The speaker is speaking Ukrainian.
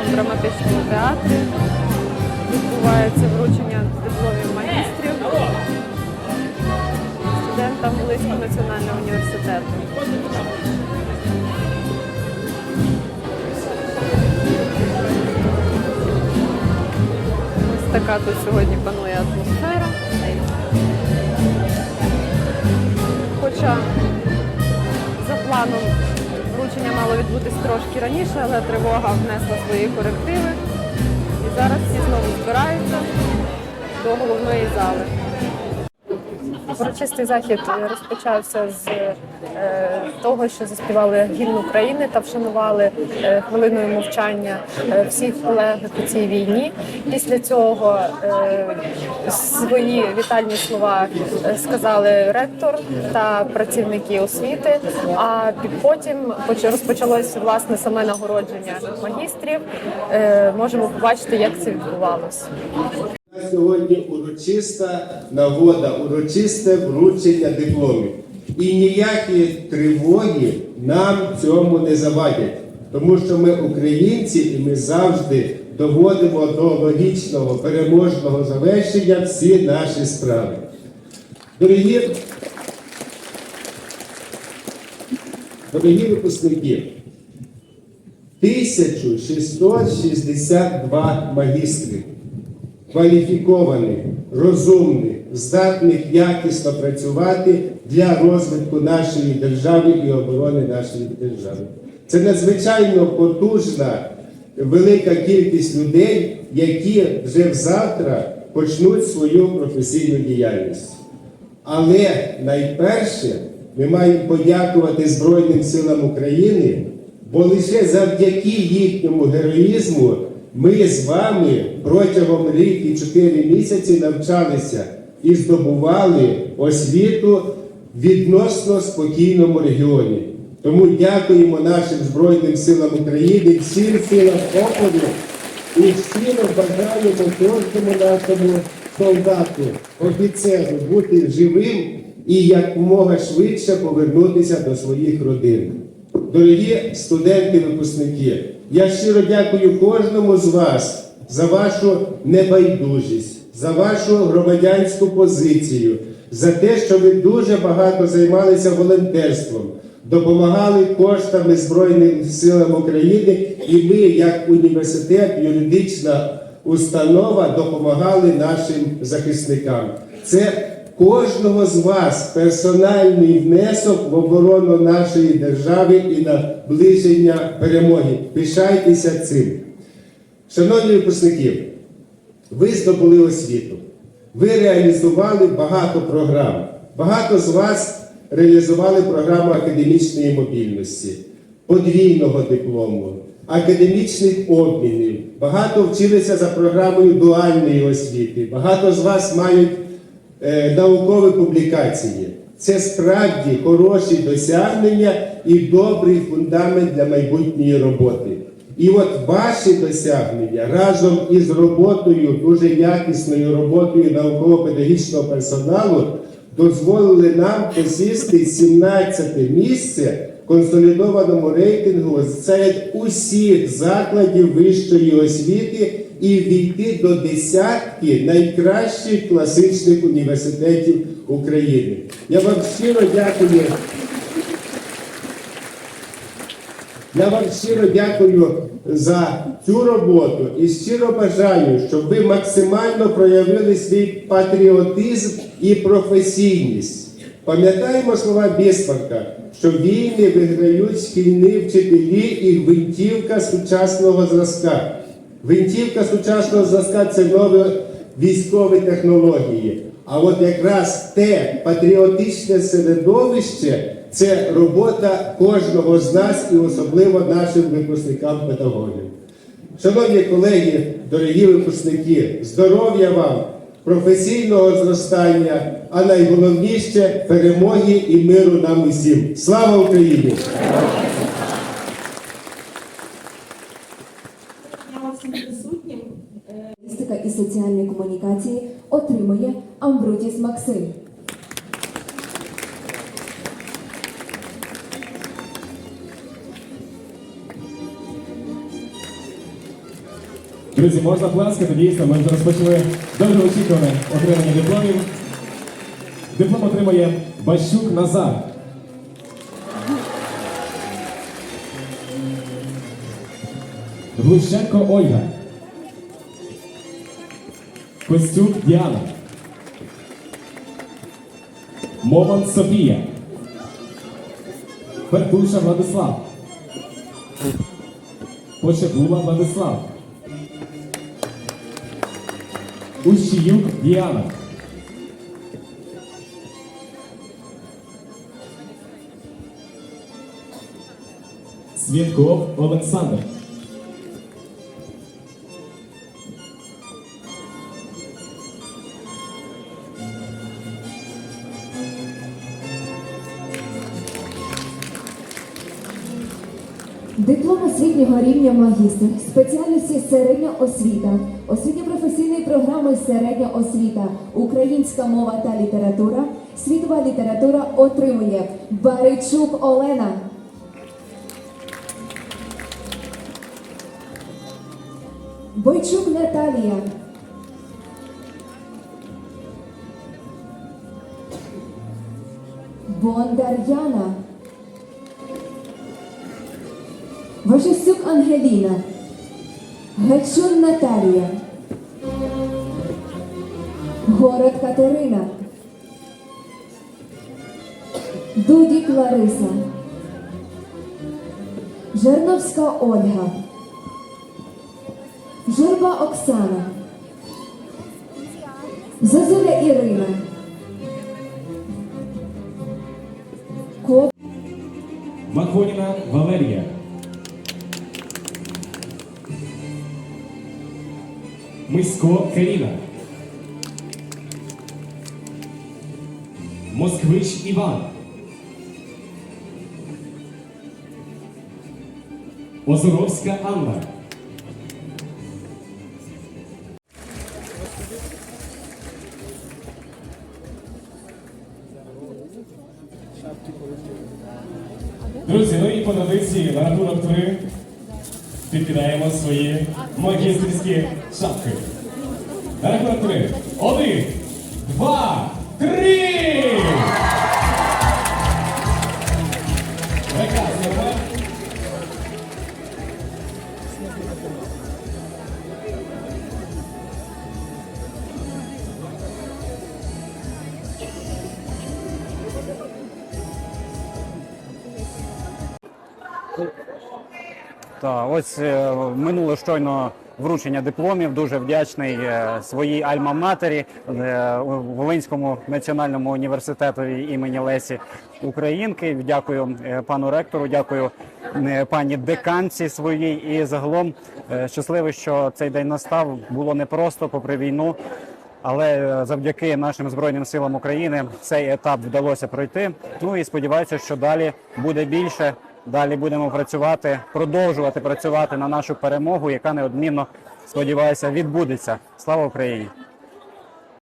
Київському драматичному театрі. Відбувається вручення дипломів магістрів студентам Волинського національного університету. Ось така тут сьогодні панує атмосфера. Хоча за планом вручення мало відбутись трошки раніше, але тривога внесла свої корективи. І зараз всі знову збираються до головної зали. Урочистий захід розпочався з е, того, що заспівали гімн України та вшанували е, хвилиною мовчання е, всіх полеглих у цій війні. Після цього е, свої вітальні слова е, сказали ректор та працівники освіти. А потім поч- розпочалося власне саме нагородження магістрів. Е, Можемо побачити, як це відбувалося. Сьогодні урочиста нагода, урочисте вручення дипломів. І ніякі тривоги нам цьому не завадять, тому що ми українці і ми завжди доводимо до логічного переможного завершення всі наші справи. Дорогі, дорогі випускники, 1662 магістри кваліфікованих, розумних, здатних якісно працювати для розвитку нашої держави і оборони нашої держави. Це надзвичайно потужна, велика кількість людей, які вже завтра почнуть свою професійну діяльність. Але найперше ми маємо подякувати Збройним силам України, бо лише завдяки їхньому героїзму ми з вами протягом рік і чотири місяці навчалися і здобували освіту відносно спокійному регіоні. Тому дякуємо нашим Збройним силам України, всім силам опору і щиро бажаємо кожному нашому солдату, офіцеру бути живим і якомога швидше повернутися до своїх родин. Дорогі студенти-випускники, я щиро дякую кожному з вас за вашу небайдужість, за вашу громадянську позицію, за те, що ви дуже багато займалися волонтерством, допомагали коштами Збройним силам України, і ми, як університет, юридична установа, допомагали нашим захисникам. Це кожного з вас персональний внесок в оборону нашої держави і наближення перемоги. Пишайтеся цим. Шановні випускники, ви здобули освіту. Ви реалізували багато програм. Багато з вас реалізували програму академічної мобільності, подвійного диплому, академічних обмінів. Багато вчилися за програмою дуальної освіти. Багато з вас мають наукові публікації. Це справді хороші досягнення і добрий фундамент для майбутньої роботи. І от ваші досягнення разом із роботою, дуже якісною роботою науково-педагогічного персоналу дозволили нам посісти 17 місце в консолідованому рейтингу серед усіх закладів вищої освіти і війти до десятки найкращих класичних університетів України. Я вам щиро дякую. Я вам щиро дякую за цю роботу і щиро бажаю, щоб ви максимально проявили свій патріотизм і професійність. Пам'ятаємо слова Біспарка, що війни виграють шкільні вчителі і гвинтівка сучасного зразка. Гвинтівка сучасного зразка це нові військові технології. А от якраз те патріотичне середовище це робота кожного з нас і особливо нашим випускникам педагогів. Шановні колеги, дорогі випускники, здоров'я вам, професійного зростання, а найголовніше перемоги і миру нам усім. Слава Україні! Я всім присутнім. Логістика і соціальні отримує Амбрутіс Максим. Друзі, можна плескати, дійсно, ми вже розпочали довго очікуване отримання дипломів. Диплом отримує Бащук Назар. Глущенко Ольга. Костюк Діана. Моман Софія. Пертуша Владислав. Почепула Владислав. Ущіюк Діана. Святков Олександр. Диплом освітнього рівня магістр, спеціальності середня освіта, освітньо-професійної програми середня освіта, українська мова та література, світова література отримує Баричук Олена. Бойчук Наталія. Бондар Яна. Важесюк Ангеліна, Гальчун Наталія, Город Катерина, Дудік Лариса, Жерновська Ольга, Журба Оксана, Зозуля Ірина, Мисько Каріна. Москвич Іван. Озоровська Анна. Друзі, ну і по традиції на рахунок три підкидаємо свої магістрські шапки. На рахунок три. Один, два, три! Та ось е, минуло щойно вручення дипломів. Дуже вдячний е, своїй альма-матері е, Волинському національному університету імені Лесі Українки. Дякую пану ректору, дякую пані деканці своїй. І загалом щасливий, що цей день настав. Було непросто попри війну. Але завдяки нашим збройним силам України цей етап вдалося пройти. Ну і сподіваюся, що далі буде більше. Далі будемо працювати, продовжувати працювати на нашу перемогу, яка неодмінно сподіваюся відбудеться. Слава Україні!